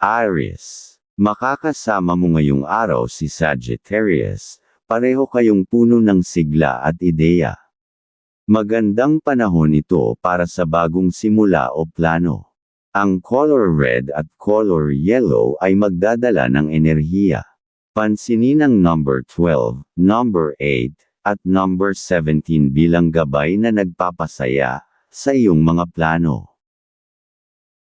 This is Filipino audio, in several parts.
Aries. Makakasama mo ngayong araw si Sagittarius, pareho kayong puno ng sigla at ideya. Magandang panahon ito para sa bagong simula o plano. Ang color red at color yellow ay magdadala ng enerhiya. Pansinin ang number 12, number 8, at number 17 bilang gabay na nagpapasaya sa iyong mga plano.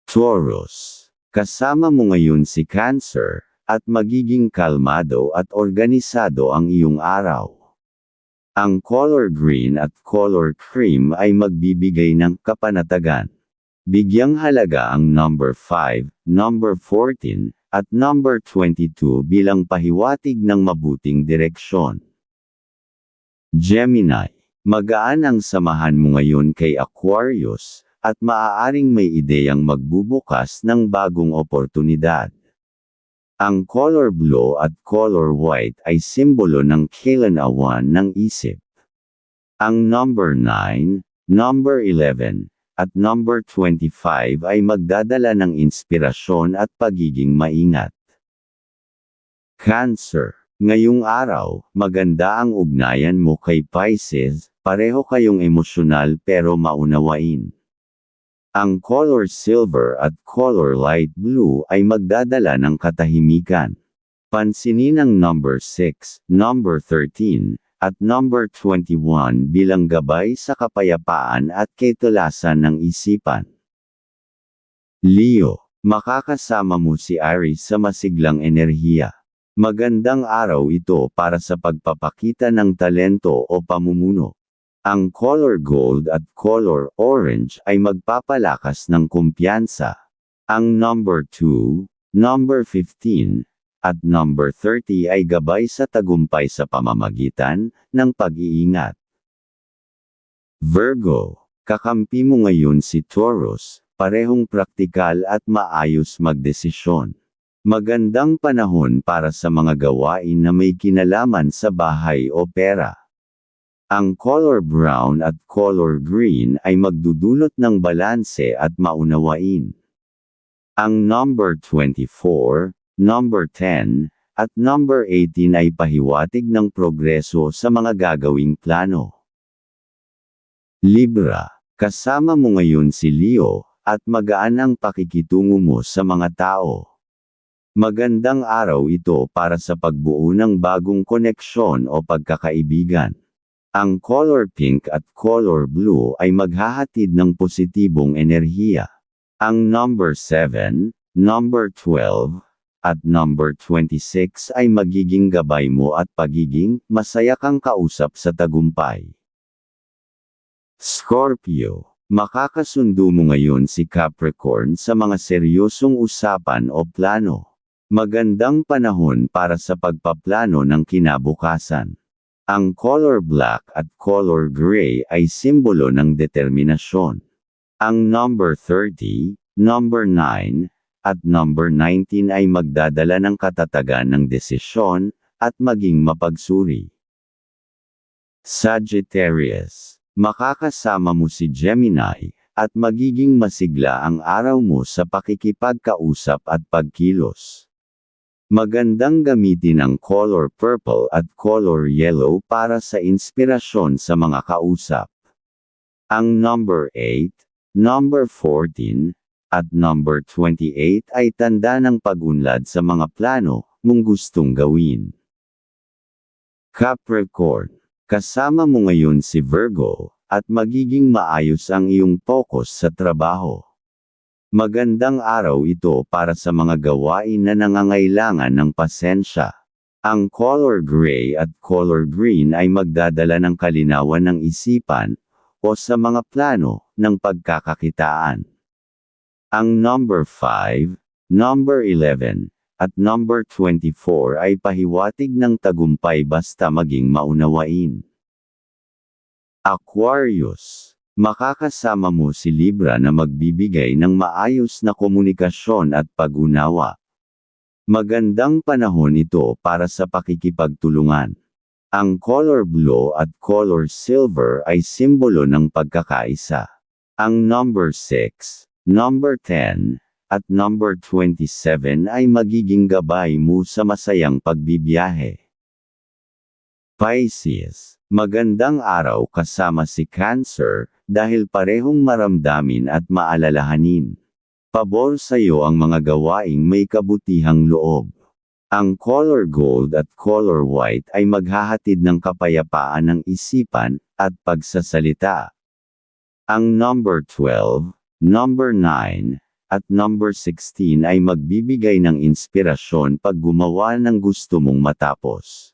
Taurus Kasama mo ngayon si Cancer, at magiging kalmado at organisado ang iyong araw. Ang color green at color cream ay magbibigay ng kapanatagan. Bigyang halaga ang number 5, number 14, at number 22 bilang pahiwatig ng mabuting direksyon. Gemini, magaan ang samahan mo ngayon kay Aquarius, at maaaring may ideyang magbubukas ng bagong oportunidad. Ang color blue at color white ay simbolo ng kailanawan ng isip. Ang number 9, number 11, at number 25 ay magdadala ng inspirasyon at pagiging maingat. Cancer Ngayong araw, maganda ang ugnayan mo kay Pisces, pareho kayong emosyonal pero maunawain. Ang color silver at color light blue ay magdadala ng katahimikan. Pansinin ang number 6, number 13, at number 21 bilang gabay sa kapayapaan at ketulasan ng isipan. Leo, makakasama mo si Aries sa masiglang enerhiya. Magandang araw ito para sa pagpapakita ng talento o pamumuno. Ang color gold at color orange ay magpapalakas ng kumpiyansa. Ang number 2, number 15, at number 30 ay gabay sa tagumpay sa pamamagitan ng pag-iingat. Virgo, kakampi mo ngayon si Taurus, parehong praktikal at maayos magdesisyon. Magandang panahon para sa mga gawain na may kinalaman sa bahay o pera. Ang color brown at color green ay magdudulot ng balanse at maunawain. Ang number 24, number 10, at number 18 ay pahiwatig ng progreso sa mga gagawing plano. Libra, kasama mo ngayon si Leo, at magaan ang pakikitungo mo sa mga tao. Magandang araw ito para sa pagbuo ng bagong koneksyon o pagkakaibigan. Ang color pink at color blue ay maghahatid ng positibong enerhiya. Ang number 7, number 12, at number 26 ay magiging gabay mo at pagiging masaya kang kausap sa tagumpay. Scorpio, makakasundo mo ngayon si Capricorn sa mga seryosong usapan o plano. Magandang panahon para sa pagpaplano ng kinabukasan. Ang color black at color gray ay simbolo ng determinasyon. Ang number 30, number 9, at number 19 ay magdadala ng katatagan ng desisyon, at maging mapagsuri. Sagittarius, makakasama mo si Gemini, at magiging masigla ang araw mo sa pakikipagkausap at pagkilos. Magandang gamitin ang color purple at color yellow para sa inspirasyon sa mga kausap. Ang number 8, number 14, at number 28 ay tanda ng pagunlad sa mga plano mong gustong gawin. Capricorn, kasama mo ngayon si Virgo, at magiging maayos ang iyong focus sa trabaho. Magandang araw ito para sa mga gawain na nangangailangan ng pasensya. Ang color gray at color green ay magdadala ng kalinawan ng isipan, o sa mga plano, ng pagkakakitaan. Ang number 5, number 11, at number 24 ay pahiwatig ng tagumpay basta maging maunawain. Aquarius Makakasama mo si Libra na magbibigay ng maayos na komunikasyon at pag-unawa. Magandang panahon ito para sa pakikipagtulungan. Ang color blue at color silver ay simbolo ng pagkakaisa. Ang number 6, number 10, at number 27 ay magiging gabay mo sa masayang pagbibiyahe. Pisces, magandang araw kasama si Cancer, dahil parehong maramdamin at maalalahanin. Pabor sa iyo ang mga gawaing may kabutihang loob. Ang color gold at color white ay maghahatid ng kapayapaan ng isipan at pagsasalita. Ang number 12, number 9, at number 16 ay magbibigay ng inspirasyon pag gumawa ng gusto mong matapos.